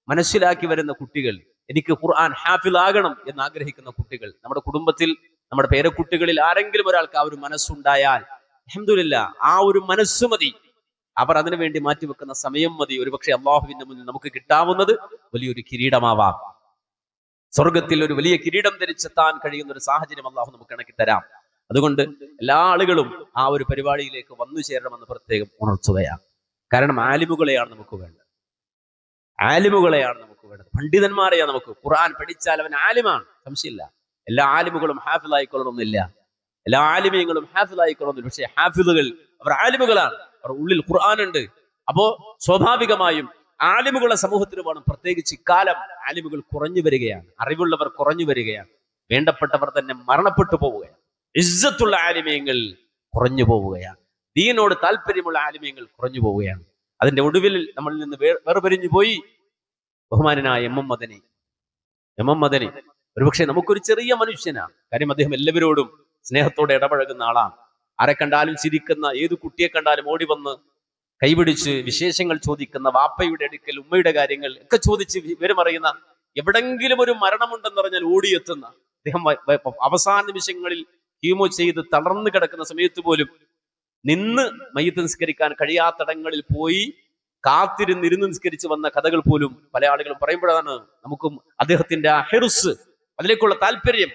മനസ്സിലാക്കി വരുന്ന കുട്ടികൾ എനിക്ക് ഖുർആൻ ഹാഫിലാകണം എന്ന് ആഗ്രഹിക്കുന്ന കുട്ടികൾ നമ്മുടെ കുടുംബത്തിൽ നമ്മുടെ പേരക്കുട്ടികളിൽ ആരെങ്കിലും ഒരാൾക്ക് ആ ഒരു മനസ്സുണ്ടായാൽ അഹമ്മദില്ല ആ ഒരു മനസ്സ് മതി. അവർ അതിനു വേണ്ടി മാറ്റിവെക്കുന്ന സമയം മതി. ഒരുപക്ഷെ അള്ളാഹുവിന്റെ മുന്നിൽ നമുക്ക് കിട്ടാവുന്നത് വലിയൊരു കിരീടമാവാം. സ്വർഗത്തിൽ ഒരു വലിയ കിരീടം ധരിച്ചെത്താൻ കഴിയുന്ന ഒരു സാഹചര്യം അള്ളാഹു നമുക്ക് ഇണക്കി തരാം. അതുകൊണ്ട് എല്ലാ ആളുകളും ആ ഒരു പരിപാടിയിലേക്ക് വന്നു ചേരണമെന്ന് പ്രത്യേകം ഉണർത്തുകയാണ്. കാരണം ആലിമുകളെയാണ് നമുക്ക് വേണ്ടത്. ആലിമുകളെയാണ് നമുക്ക് വേണ്ടത്. പണ്ഡിതന്മാരെയാ നമുക്ക് ഖുർആൻ പഠിച്ചാൽ അവൻ ആലിമാണ്. സംശയമില്ല. എല്ലാ ആലിമുകളും ഹാഫിലായിക്കൊള്ളണമെന്നില്ല എല്ലാ ആലിമീങ്ങളും ഹാഫിലായിക്കൊള്ളണമെന്നില്ല പക്ഷേ ഹാഫിലുകൾ അവർ ആലിമുകളാണ്. അവർ ഉള്ളിൽ ഖുർആൻ ഉണ്ട്. അപ്പോ സ്വാഭാവികമായും ആലിമുകളുടെ സമൂഹത്തിന് വേണം. പ്രത്യേകിച്ച് ഇക്കാലം ആലിമുകൾ കുറഞ്ഞു വരികയാണ്. അറിവുള്ളവർ കുറഞ്ഞു വരികയാണ്. വേണ്ടപ്പെട്ടവർ തന്നെ മരണപ്പെട്ടു പോവുകയാണ്. ഇസ്സത്തുള്ള ആലിമീങ്ങൾ കുറഞ്ഞു പോവുകയാണ്. ദീനോട് താല്പര്യമുള്ള ആലിമീങ്ങൾ കുറഞ്ഞു പോവുകയാണ്. അതിന്റെ ഒടുവിൽ നമ്മളിൽ നിന്ന് വേർപിരിഞ്ഞു പോയി. ബഹുമാനനായ M M Madani. M M Madani ഒരുപക്ഷെ നമുക്കൊരു ചെറിയ മനുഷ്യനാണ് കാര്യം അദ്ദേഹം എല്ലാവരോടും സ്നേഹത്തോടെ ഇടപഴകുന്ന ആളാണ്. ആരെ കണ്ടാലും ചിരിക്കുന്ന ഏത് കുട്ടിയെ കണ്ടാലും ഓടി വന്ന് കൈപിടിച്ച് വിശേഷങ്ങൾ ചോദിക്കുന്ന വാപ്പയുടെ അടുക്കൽ ഉമ്മയുടെ കാര്യങ്ങൾ ഒക്കെ ചോദിച്ച് വിവരമറിയുന്ന എവിടെങ്കിലും ഒരു മരണമുണ്ടെന്ന് പറഞ്ഞാൽ ഓടിയെത്തുന്ന അദ്ദേഹം അവസാന നിമിഷങ്ങളിൽ കീമോ ചെയ്ത് തളർന്നു കിടക്കുന്ന സമയത്ത് പോലും നിന്ന് മയ്യത്ത് നിസ്കരിക്കാൻ കഴിയാത്തടങ്ങളിൽ പോയി കാത്തിരുന്ന് ഇരുന്ന് നിസ്കരിച്ച് വന്ന കഥകൾ പോലും പല ആളുകളും പറയുമ്പോഴാണ് നമുക്കും അദ്ദേഹത്തിന്റെ ആ ഹെറുസ് അതിലേക്കുള്ള താല്പര്യം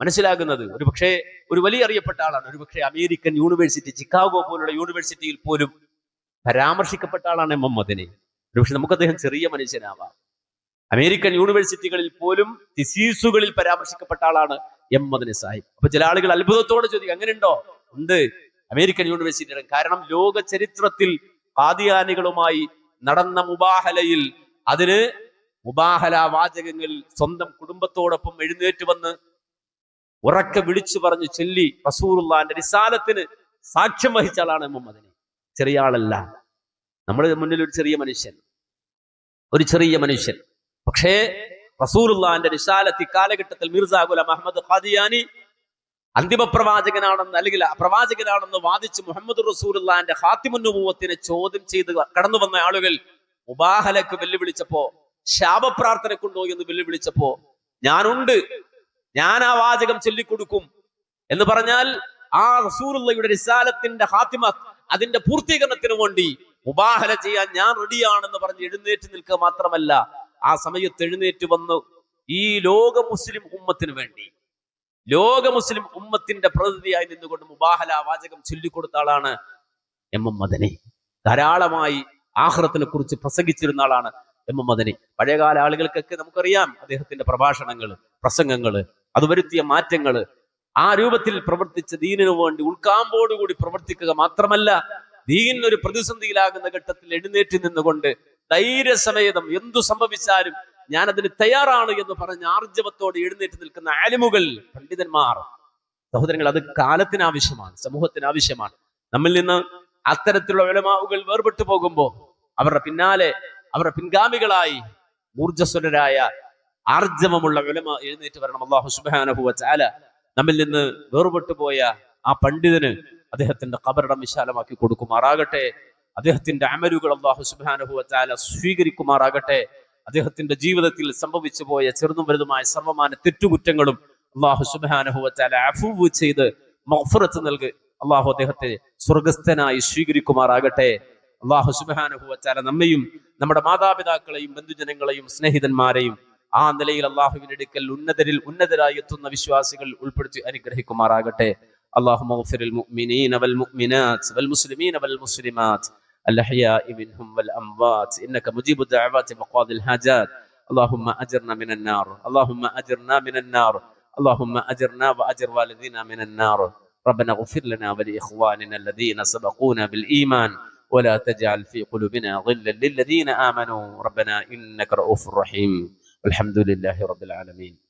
മനസ്സിലാകുന്നത്. ഒരു പക്ഷേ ഒരു വലിയ അറിയപ്പെട്ട ആളാണ്. ഒരു പക്ഷേ അമേരിക്കൻ യൂണിവേഴ്സിറ്റി ചിക്കാഗോ പോലുള്ള യൂണിവേഴ്സിറ്റിയിൽ പോലും പരാമർശിക്കപ്പെട്ട ആളാണ് എം എം മദനി ഒരു നമുക്ക് അദ്ദേഹം ചെറിയ മനുഷ്യനാവാം. അമേരിക്കൻ യൂണിവേഴ്സിറ്റികളിൽ പോലും ഡിസീസുകളിൽ പരാമർശിക്കപ്പെട്ട ആളാണ് എം മദനി സാഹിബ്. അപ്പൊ ചില ആളുകൾ അത്ഭുതത്തോടെ ചോദിക്കും അങ്ങനെയുണ്ടോ? ഉണ്ട്. അമേരിക്കൻ യൂണിവേഴ്സിറ്റിയുടെ കാരണം ലോക ചരിത്രത്തിൽ കാദിയാനികളുമായി നടന്ന മുബാഹലയിൽ അതിന് മുബാഹല വാചകങ്ങൾ സ്വന്തം കുടുംബത്തോടൊപ്പം എഴുന്നേറ്റ് വന്ന് ഉറക്കെ വിളിച്ചു പറഞ്ഞു ചൊല്ലി റസൂറുല്ലാന്റെ റിസാലത്തിന് സാക്ഷ്യം വഹിച്ച ആളാണ് മുഹമ്മദിനെ ചെറിയ ആളല്ല. നമ്മുടെ മുന്നിൽ ഒരു ചെറിയ മനുഷ്യൻ. ഒരു ചെറിയ മനുഷ്യൻ. പക്ഷേ റസൂറുല്ലാന്റെ റിസാലത്ത് കാലഘട്ടത്തിൽ മിർസാഗുല ഗുലാം അഹമ്മദ് ഖാദിയാനി അന്തിമ പ്രവാചകനാണെന്ന് അല്ലെങ്കിൽ പ്രവാചകനാണെന്ന് വാദിച്ച് മുഹമ്മദ് റസൂലുള്ളാന്റെ ഹാത്തിമുന്നുഭൂവത്തിനെ ചോദ്യം ചെയ്ത് കടന്നു വന്ന ആളുകൾ മുബാഹലക്ക് വെല്ലുവിളിച്ചപ്പോ ശാപപ്രാർത്ഥനക്കുണ്ടോ എന്ന് വെല്ലുവിളിച്ചപ്പോ ഞാനുണ്ട് ഞാൻ ആ വാചകം ചൊല്ലിക്കൊടുക്കും എന്ന് പറഞ്ഞാൽ ആ റസൂലുള്ളയുടെ റിസാലത്തിന്റെ ഹാത്തിമ അതിന്റെ പൂർത്തീകരണത്തിന് വേണ്ടി മുബാഹല ചെയ്യാൻ ഞാൻ റെഡിയാണെന്ന് പറഞ്ഞ് എഴുന്നേറ്റ് നിൽക്കുക മാത്രമല്ല ആ സമയത്ത് എഴുന്നേറ്റ് വന്ന് ഈ ലോക മുസ്ലിം ഉമ്മത്തിന് വേണ്ടി ലോക മുസ്ലിം ഉമ്മത്തിന്റെ പ്രതിനിധിയായി നിന്നുകൊണ്ട് മുബാഹല വാചകം ചൊല്ലിക്കൊടുത്ത ആളാണ് എം എം മദനി. ധാരാളമായി ആഹ്റത്തിനെ കുറിച്ച് പ്രസംഗിച്ചിരുന്ന ആളാണ് എം എം മദനി. പഴയകാല ആളുകൾക്കൊക്കെ നമുക്കറിയാം അദ്ദേഹത്തിന്റെ പ്രഭാഷണങ്ങൾ പ്രസംഗങ്ങൾ അത് വരുത്തിയ മാറ്റങ്ങൾ ആ രൂപത്തിൽ പ്രവർത്തിച്ച ദീനിനു വേണ്ടി ഉൾക്കാമ്പോടുകൂടി പ്രവർത്തിക്കുക മാത്രമല്ല ദീൻ ഒരു പ്രതിസന്ധിയിലാകുന്ന ഘട്ടത്തിൽ എഴുന്നേറ്റ് നിന്നുകൊണ്ട് ധൈര്യസമേതം എന്തു സംഭവിച്ചാലും ഞാൻ അതിന് തയ്യാറാണ് എന്ന് പറഞ്ഞ ആർജവത്തോടെ എഴുന്നേറ്റ് നിൽക്കുന്ന ആലിമുകൾ പണ്ഡിതന്മാർ. സഹോദരങ്ങൾ അത് കാലത്തിന് ആവശ്യമാണ് സമൂഹത്തിന് ആവശ്യമാണ് നമ്മിൽ നിന്ന് അത്തരത്തിലുള്ള ഉലമാവുകൾ വേർപെട്ടു പോകുമ്പോൾ അവരുടെ പിന്നാലെ അവരുടെ പിൻഗാമികളായി ഊർജസ്വലരായ ആർജവമുള്ള ഉലമ എഴുന്നേറ്റ് വരണം. അള്ളാഹു സുബാനഹു ചാല നമ്മിൽ നിന്ന് വേർപെട്ടു പോയ ആ പണ്ഡിതന് അദ്ദേഹത്തിന്റെ കബറിടം വിശാലമാക്കി കൊടുക്കുമാറാകട്ടെ. അദ്ദേഹത്തിന്റെ അമലുകൾ അള്ളാഹു സുബാനഹു ചാല സ്വീകരിക്കുമാറാകട്ടെ. അദ്ദേഹത്തിന്റെ ജീവിതത്തിൽ സംഭവിച്ചു പോയ ചെറുതും വലുതുമായ സർവമാന തെറ്റുകുറ്റങ്ങളും അള്ളാഹു സുബാനഹു ചാല അഫൂവ് ചെയ്ത് മഫറത്ത് നൽകി അള്ളാഹു അദ്ദേഹത്തെ സ്വർഗസ്ഥനായി സ്വീകരിക്കുമാറാകട്ടെ അള്ളാഹു സുബാനഹു ചാല നമ്മയും നമ്മുടെ മാതാപിതാക്കളെയും ബന്ധുജനങ്ങളെയും സ്നേഹിതന്മാരെയും ആ നിലയിൽ അള്ളാഹുവിന്റെ അടുക്കൽ ഉന്നതരിൽ ഉന്നതരായി എത്തുന്ന വിശ്വാസികൾ ഉൾപ്പെടുത്തി അനുഗ്രഹിക്കുമാറാകട്ടെ اللهم اغفر المؤمنين والمؤمنات والمسلمين والمسلمات الأحياء منهم والأموات. إنك مجيب الدعوات وقاضي الحاجات. اللهم أجرنا من النار. اللهم أجرنا من النار. اللهم أجرنا وأجر والدينا من النار. ربنا اغفر لنا ولإخواننا الذين سبقونا بالإيمان. ولا تجعل في قلوبنا غلا للذين آمنوا. ربنا إنك رؤوف رحيم. والحمد لله رب العالمين.